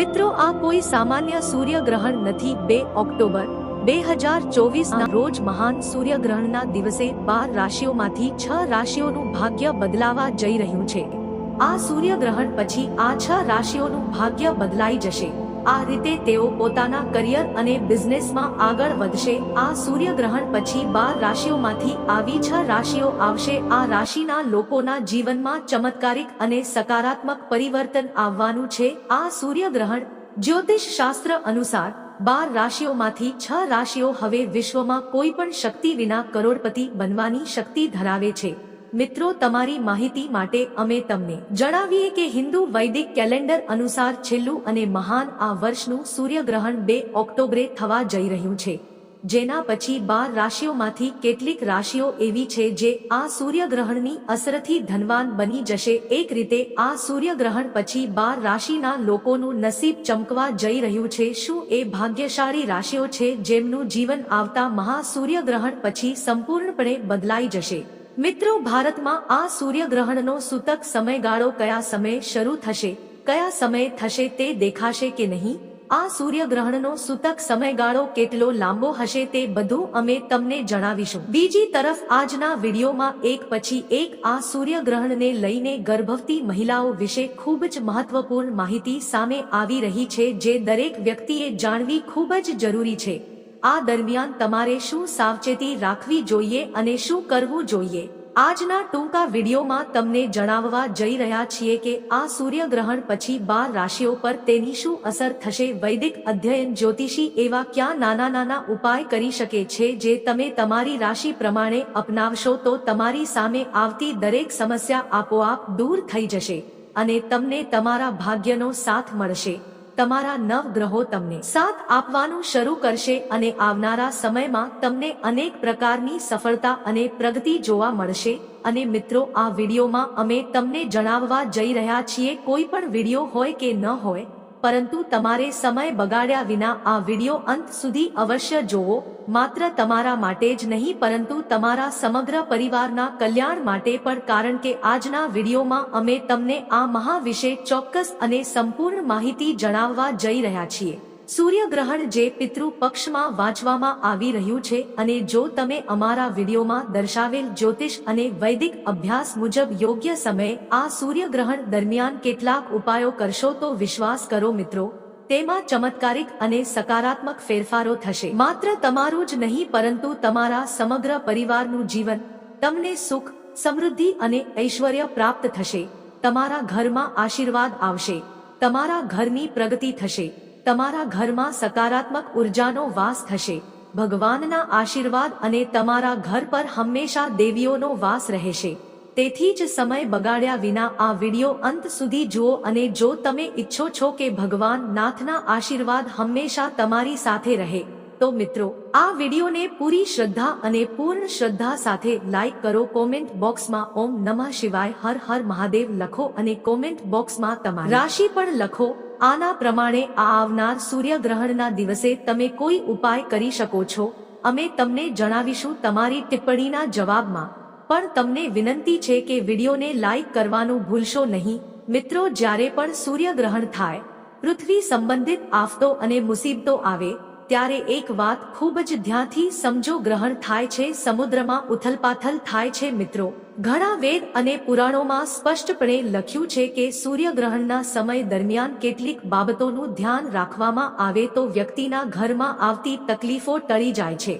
મિત્રો, આ કોઈ સામાન્ય સૂર્યગ્રહણ નથી. બે ઓક્ટોબર બે હજાર ચોવીસના રોજ મહાન સૂર્યગ્રહણના દિવસે બાર રાશિઓમાંથી છ રાશિઓનું ભાગ્ય બદલાવા જઈ રહ્યું છે. આ સૂર્યગ્રહણ પછી આ છ રાશિઓનું ભાગ્ય બદલાઈ જશે. આ રીતે તેઓ પોતાના કરિયર અને બિઝનેસમાં આગળ વધશે. આ સૂર્યગ્રહણ પછી બાર રાશિઓમાંથી આવી છ રાશિઓ આવશે. આ રાશિના લોકોના જીવનમાં ચમત્કારિક અને સકારાત્મક પરિવર્તન આવવાનું છે. આ સૂર્યગ્રહણ જ્યોતિષ શાસ્ત્ર અનુસાર બાર રાશિઓમાંથી છ રાશિઓ હવે વિશ્વમાં કોઈ પણ શક્તિ વિના કરોડપતિ બનવાની શક્તિ ધરાવે છે. મિત્રો, તમારી માહિતી માટે અમે તમને જણાવીએ કે હિન્દુ વૈદિક કેલેન્ડર અનુસાર છેલ્લું અને મહાન આ વર્ષનું સૂર્યગ્રહણ બે ઓક્ટોબરે થવા જઈ રહ્યું છે. જેના પછી બાર રાશિઓમાંથી કેટલીક રાશિઓ એવી છે જે આ સૂર્યગ્રહણની અસરથી ધનવાન બની જશે. એક રીતે, આ સૂર્યગ્રહણ પછી બાર રાશિના લોકોનું નસીબ ચમકવા જઈ રહ્યું છે. શું એ ભાગ્યશાળી રાશિઓ છે જેમનું જીવન આવતા મહા સૂર્યગ્રહણ પછી સંપૂર્ણપણે બદલાઈ જશે? મિત્રો, ભારતમાં આ સૂર્યગ્રહણનો સૂતક સમયગાળો કયા સમયે શરૂ થશે, કયા સમયે થશે તે દેખાશે કે નહીં? આ સૂર્યગ્રહણનો સૂતક સમયગાળો કેટલો લાંબો હશે તે બધું અમે તમને જણાવીશું. બીજી તરફ, આજના વિડીયોમાં એક પછી એક આ સૂર્યગ્રહણને લઈને ગર્ભવતી મહિલાઓ વિશે ખૂબ જ મહત્વપૂર્ણ માહિતી સામે આવી રહી છે, જે દરેક વ્યક્તિએ જાણવી ખૂબ જ જરૂરી છે. આ દરમિયાન તમારે શું સાવચેતી રાખવી જોઈએ અને શું કરવું જોઈએ? આજના ટૂંકા વિડીયોમાં તમને જણાવવા જઈ રહ્યા છીએ કે આ સૂર્યગ્રહણ પછી બાર રાશિઓ પર તેની શું અસર થશે? વૈદિક અધ્યયન જ્યોતિષી એવા ક્યાં નાના નાના ઉપાય કરી શકે છે જે તમે તમારી રાશિ પ્રમાણે અપનાવશો તો તમારી સામે આવતી દરેક સમસ્યા આપોઆપ દૂર થઈ જશે અને તમને તમારા ભાગ્યનો સાથ મળશે. તમારા નવ ગ્રહો તમને સાથ આપવાનું શરૂ કરશે અને આવનારા સમયમાં તમને અનેક પ્રકારની સફળતા અને પ્રગતિ જોવા મળશે. અને મિત્રો, આ વિડીયોમાં અમે તમને જણાવવા જઈ રહ્યા છીએ, કોઈ પણ વીડિયો હોય કે ન હોય પરંતુ તમારે સમય બગાડ્યા વિના આ વીડિયો અંત સુધી અવશ્ય જોવો, માત્ર તમારા માટે જ નહીં પરંતુ તમારા સમગ્ર પરિવારના કલ્યાણ માટે પણ કારણ કે આજના વિડીયોમાં અમે તમને આ મહા વિશે ચોક્કસ અને સંપૂર્ણ માહિતી જણાવવા જઈ રહ્યા છીએ. સૂર્યગ્રહણ જે પિતૃ પક્ષમાં વાંચવામાં આવી રહ્યું છે અને જો તમે અમારા વિડીયોમાં દર્શાવેલ જ્યોતિષ અને વૈદિક અભ્યાસ મુજબ યોગ્ય સમયે આ સૂર્યગ્રહણ દરમિયાન કેટલાક ઉપાયો કરશો તો વિશ્વાસ કરો મિત્રો. તેમાં ચમત્કારિક અને સકારાત્મક ફેરફારો થશે. માત્ર તમારું જ નહીં, પરંતુ તમારા સમગ્ર પરિવારનું જીવન, તમને સુખ, સમૃદ્ધિ અને ઐશ્વર્ય પ્રાપ્ત થશે. તમારા ઘરમાં આશીર્વાદ આવશે. તમારા ઘરની પ્રગતિ થશે. તમારા ઘરમાં સકારાત્મક ઉર્જાનો વાસ થશે. ભગવાનના આશીર્વાદ અને તમારા ઘર પર હંમેશા દેવીઓનો વાસ રહેશે. તેથી જ સમય બગાડ્યા વિના આ વિડિયો અંત સુધી જુઓ અને જો તમે ઈચ્છો છો કે ભગવાન નાથના આશીર્વાદ હંમેશા તમારી સાથે રહે. તો મિત્રો, આ વિડીયોને પૂરી શ્રદ્ધા અને પૂર્ણ શ્રદ્ધા સાથે લાઈક કરો, કોમેન્ટ બોક્સમાં ઓમ નમઃ શિવાય, હર હર મહાદેવ લખો અને કોમેન્ટ બોક્સમાં તમારી રાશિ પણ લખો. આના પ્રમાણે આ આવનાર સૂર્યગ્રહણના દિવસે તમે કોઈ ઉપાય કરી શકો છો. અમે તમને જણાવીશું તમારી ટિપ્પણીના જવાબમાં. પણ તમને વિનંતી છે કે વિડીયોને લાઈક કરવાનું ભૂલશો નહીં. મિત્રો, જ્યારે પણ સૂર્યગ્રહણ થાય, પૃથ્વી સંબંધિત આફતો અને મુસીબતો આવે ત્યારે એક વાત ખૂબ જ ધ્યાનથી સમજો ગ્રહણ થાય છે, સમુદ્રમાં ઉથલપાથલ થાય છે મિત્રો. ઘણા વેદ અને પુરાણોમાં સ્પષ્ટપણે લખ્યું છે કે સૂર્યગ્રહણના સમય દરમિયાન કેટલીક બાબતોનું ધ્યાન રાખવામાં આવે તો વ્યક્તિના ઘરમાં આવતી તકલીફો ટળી જાય છે.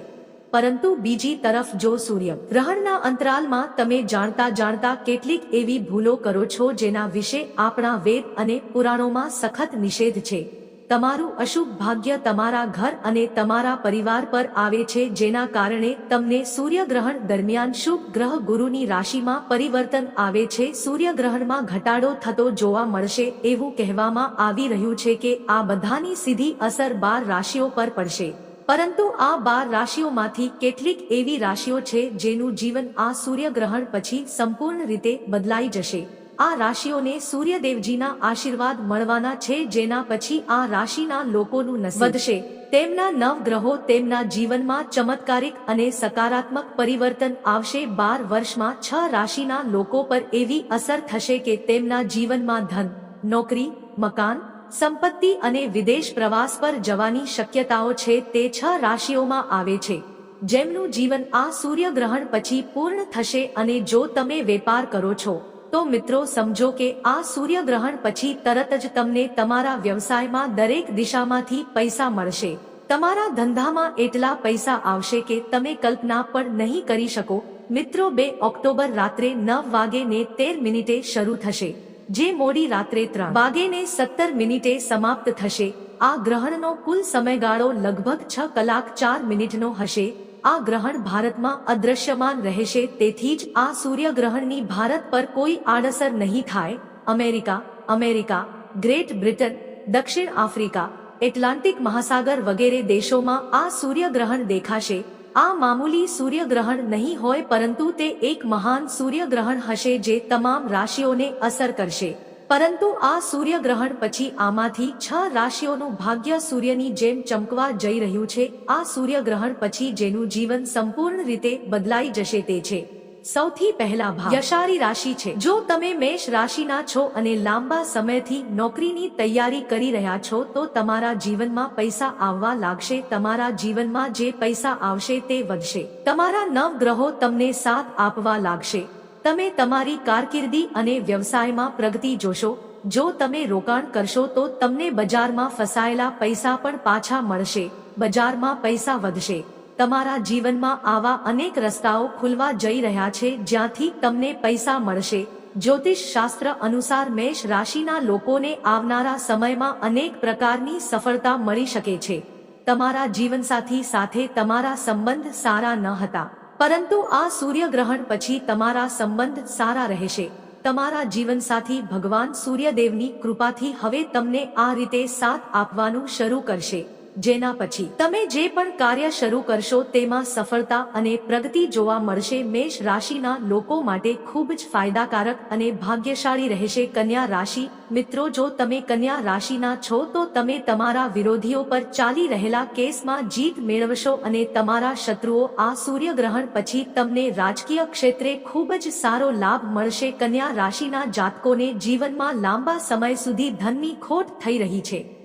પરંતુ બીજી તરફ જો સૂર્ય ગ્રહણના અંતરાલમાં તમે જાણતા જાણતા કેટલીક એવી ભૂલો કરો છો જેના વિશે આપણા વેદ અને પુરાણોમાં સખત નિષેધ છે. તમારું અશુભ ભાગ્ય તમારા ઘર અને તમારા પરિવાર પર આવે છે, જેના કારણે તમને સૂર્યગ્રહણ દરમિયાન શુભ ગ્રહ ગુરુની રાશિમાં પરિવર્તન આવે છે. સૂર્યગ્રહણમાં ઘટાડો થતો જોવા મળશે એવું કહેવામાં આવી રહ્યું છે કે આ બધાની સીધી અસર બાર રાશિઓ પર પડશે. પરંતુ આ બાર રાશિઓમાંથી કેટલીક એવી રાશિઓ છે, જેનું જીવન આ સૂર્યગ્રહણ પછી સંપૂર્ણ રીતે બદલાઈ જશે. આ રાશિઓને સૂર્યદેવજીના આશીર્વાદ મળવાના છે, જેના પછી આ રાશિના લોકોનું નસીબ વધશે. તેમના નવ ગ્રહો તેમના જીવનમાં ચમત્કારિક અને સકારાત્મક પરિવર્તન આવશે. બાર વર્ષમાં છ રાશિના લોકો પર એવી અસર થશે કે તેમના જીવનમાં ધન, નોકરી, મકાન, સંપત્તિ અને વિદેશ પ્રવાસ પર જવાની શક્યતાઓ છે તે છ રાશિઓમાં આવે છે. જેમનું જીવન આ સૂર્યગ્રહણ પછી પૂર્ણ થશે અને જો તમે વેપાર કરો છો તો મિત્રો સમજો કે આ સૂર્યગ્રહણ પછી તરત જ તમને તમારા વ્યવસાયમાં દરેક દિશામાંથી પૈસા મળશે. તમારા ધંધામાં એટલા પૈસા આવશે કે તમે કલ્પના પણ નહીં કરી શકો. મિત્રો બે ઓક્ટોબર રાત્રે નવ વાગે ને તેર મિનિટે શરૂ થશે. જે મોડી રાત્રે ત્રણ વાગે ને સત્તર મિનિટે સમાપ્ત થશે. આ ગ્રહણનો કુલ સમયગાળો લગભગ છ કલાક ચાર મિનિટનો હશે. આ ગ્રહણ ભારતમાં અદ્રશ્યમાન રહેશે, તેથી જ આ સૂર્યગ્રહણની ભારત પર કોઈ આડઅસર નહીં થાય. અમેરિકા અમેરિકા, ગ્રેટ બ્રિટન, દક્ષિણ આફ્રિકા, એટલાન્ટિક મહાસાગર વગેરે દેશોમાં આ સૂર્યગ્રહણ દેખાશે. આ મામૂલી સૂર્યગ્રહણ નહીં હોય, પરંતુ તે એક મહાન સૂર્યગ્રહણ હશે જે તમામ રાશિઓને અસર કરશે. પરંતુ આ સૂર્યગ્રહણ પછી આમાંથી છ રાશિઓનું ભાગ્ય સૂર્યની જેમ ચમકવા જઈ રહ્યું છે. આ સૂર્યગ્રહણ પછી જેનું જીવન સંપૂર્ણ રીતે બદલાઈ જશે તે છે. સૌથી પહેલા ભાગ. યશારી રાશિ છે. જો તમે મેષ રાશિના છો અને લાંબા સમયથી નોકરીની તૈયારી કરી રહ્યા છો, તો તમારા જીવનમાં પૈસા આવવા લાગશે. તમારા જીવનમાં જે પૈસા આવશે તે વધશે. તમારા નવ ગ્રહો તમને સાથ આપવા લાગશે. તમે તમારી કારકિર્દી અને વ્યવસાયમાં પ્રગતિ જોશો. જો તમે રોકાણ કરશો તો તમને બજારમાં ફસાયેલા પૈસા પણ પાછા મળશે. બજારમાં પૈસા વધશે. તમારા જીવનમાં આવા અનેક રસ્તાઓ ખુલવા જઈ રહ્યા છે જ્યાંથી તમને પૈસા મળશે. જ્યોતિષ શાસ્ત્ર અનુસાર મેષ રાશિના લોકોને આવનારા સમયમાં અનેક પ્રકારની સફળતા મળી શકે છે. તમારા જીવનસાથી સાથે તમારા સંબંધ સારા ન હતા. પરંતુ આ સૂર્યગ્રહણ પછી તમારા સંબંધ સારા રહેશે. તમારા જીવનસાથી ભગવાન સૂર્યદેવની કૃપાથી હવે તમને આ રીતે સાથ આપવાનું શરૂ કરશે. જેના પછી તમે જે પણ કાર્ય શરૂ કરશો તેમાં સફળતા અને પ્રગતિ જોવા મળશે. મેષ રાશિના લોકો માટે ખૂબ જ ફાયદાકારક અને ભાગ્યશાળી રહેશે કન્યા રાશિ. મિત્રો, જો તમે કન્યા રાશિના છો, તો તમે તમારા વિરોધીઓ પર ચાલી રહેલા કેસમાં જીત મેળવશો અને તમારા શત્રુઓ આ સૂર્યગ્રહણ પછી તમને રાજકીય ક્ષેત્રે ખૂબ જ સારો લાભ મળશે. કન્યા રાશિના જાતકોને જીવનમાં લાંબા સમય સુધી ધનની ખોટ થઈ રહી છે.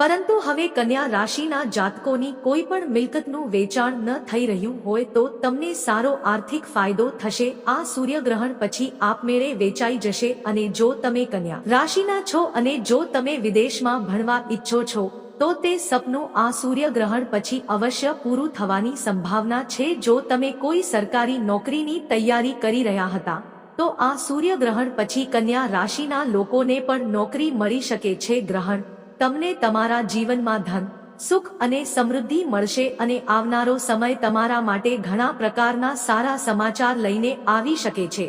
પરંતુ હવે કન્યા રાશિના જાતકોની કોઈ પણ મિલકતનું વેચાણ ન થઈ રહ્યું હોય તો તમને સારો આર્થિક ફાયદો થશે. આ સૂર્યગ્રહણ પછી આપમેળે વેચાઈ જશે અને જો તમે કન્યા રાશિના છો અને જો તમે વિદેશમાં ભણવા ઈચ્છો છો, તો તે સપનું આ સૂર્યગ્રહણ પછી અવશ્ય પૂરું થવાની સંભાવના છે. જો તમે કોઈ સરકારી નોકરીની તૈયારી કરી રહ્યા હતા, તો આ સૂર્યગ્રહણ પછી કન્યા રાશિના લોકોને પણ નોકરી મળી શકે છે ગ્રહણ. તમને તમારા જીવનમાં ધન, સુખ અને સમૃદ્ધિ મળશે અને આવનારો સમય તમારા માટે ઘણા પ્રકારના સારા સમાચાર લઈને આવી શકે છે.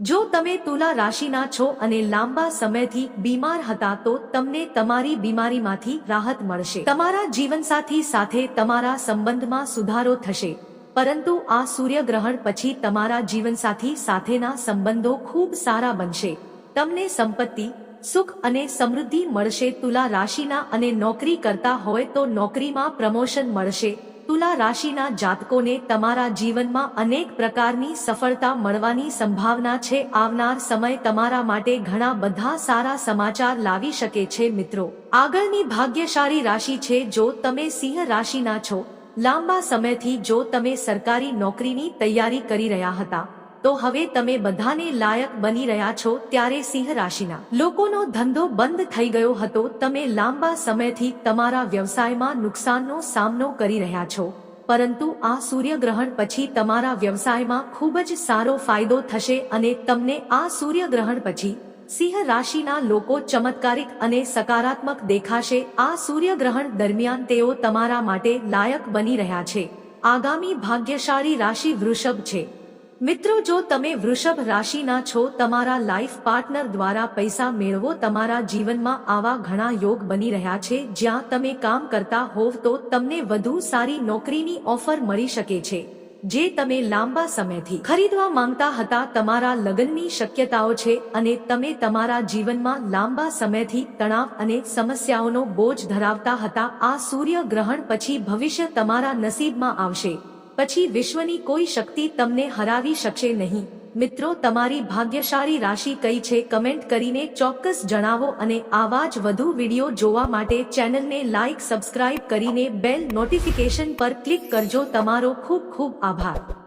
જો તમે તુલા રાશિના છો અને લાંબા સમયથી બીમાર હતા તો તમને તમારી બીમારીમાંથી રાહત મળશે. તમારા જીવનસાથી સાથે તમારા સંબંધમાં સુધારો થશે, પરંતુ આ સૂર્યગ્રહણ પછી તમારા જીવનસાથી સાથેના સંબંધો ખૂબ સારા બનશે. તમને સંપત્તિ સુખ અને સમૃદ્ધિ મળશે. તુલા રાશિના અને નોકરી કરતા હોય તો નોકરીમાં પ્રમોશન મળશે. તુલા રાશિના જાતકોને તમારા જીવનમાં અનેક પ્રકારની સફળતા મળવાની સંભાવના છે. આવનાર સમય તમારા માટે ઘણા બધા સારા સમાચાર લાવી શકે છે મિત્રો. આગળની ભાગ્યશાળી રાશિ છે જો તમે સિંહ રાશિના છો. લાંબા સમયથી જો તમે સરકારી નોકરીની તૈયારી કરી રહ્યા હતા. તો હવે તમે બધાને લાયક બની રહ્યા છો ત્યારે સિંહ રાશિના. લોકોનો ધંધો બંધ થઈ ગયો હતો, તમે લાંબા સમયથી તમારા વ્યવસાયમાં નુકસાનનો સામનો કરી રહ્યા છો. પરંતુ આ સૂર્યગ્રહણ પછી તમારા વ્યવસાયમાં ખૂબ જ સારો ફાયદો થશે અને તમને આ સૂર્યગ્રહણ પછી સિંહ રાશિના લોકો ચમત્કારિક અને સકારાત્મક દેખાશે. આ સૂર્યગ્રહણ દરમિયાન તેઓ તમારા માટે લાયક બની રહ્યા છે. આગામી ભાગ્યશાળી રાશિ વૃષભ છે. મિત્રો, જો તમે વૃષભ રાશિના છો, તમારા લાઈફ પાર્ટનર દ્વારા પૈસા મેળવો, તમારા જીવનમાં આવા ઘણા યોગ બની રહ્યા છે. જ્યાં તમે કામ કરતા હોવ, તો તમને વધુ સારી નોકરીની ઓફર મળી શકે છે, જે તમે લાંબા સમયથી ખરીદવા માંગતા હતા. તમારા લગ્નની શક્યતાઓ છે અને તમે તમારા જીવનમાં લાંબા સમયથી તણાવ અને સમસ્યાઓનો બોજ ધરાવતા હતા. આ સૂર્ય ગ્રહણ પછી ભવિષ્ય તમારા નસીબમાં આવશે. પછી વિશ્વની કોઈ શક્તિ તમને હરાવી શકશે નહીં. મિત્રો, તમારી ભાગ્યશાળી રાશિ કઈ છે? કમેન્ટ કરીને ચોક્કસ જણાવો અને આવા જ વધુ વીડિયો જોવા માટે ચેનલને લાઇક સબસ્ક્રાઇબ કરીને બેલ નોટિફિકેશન પર ક્લિક કરજો. તમારો ખૂબ ખૂબ આભાર.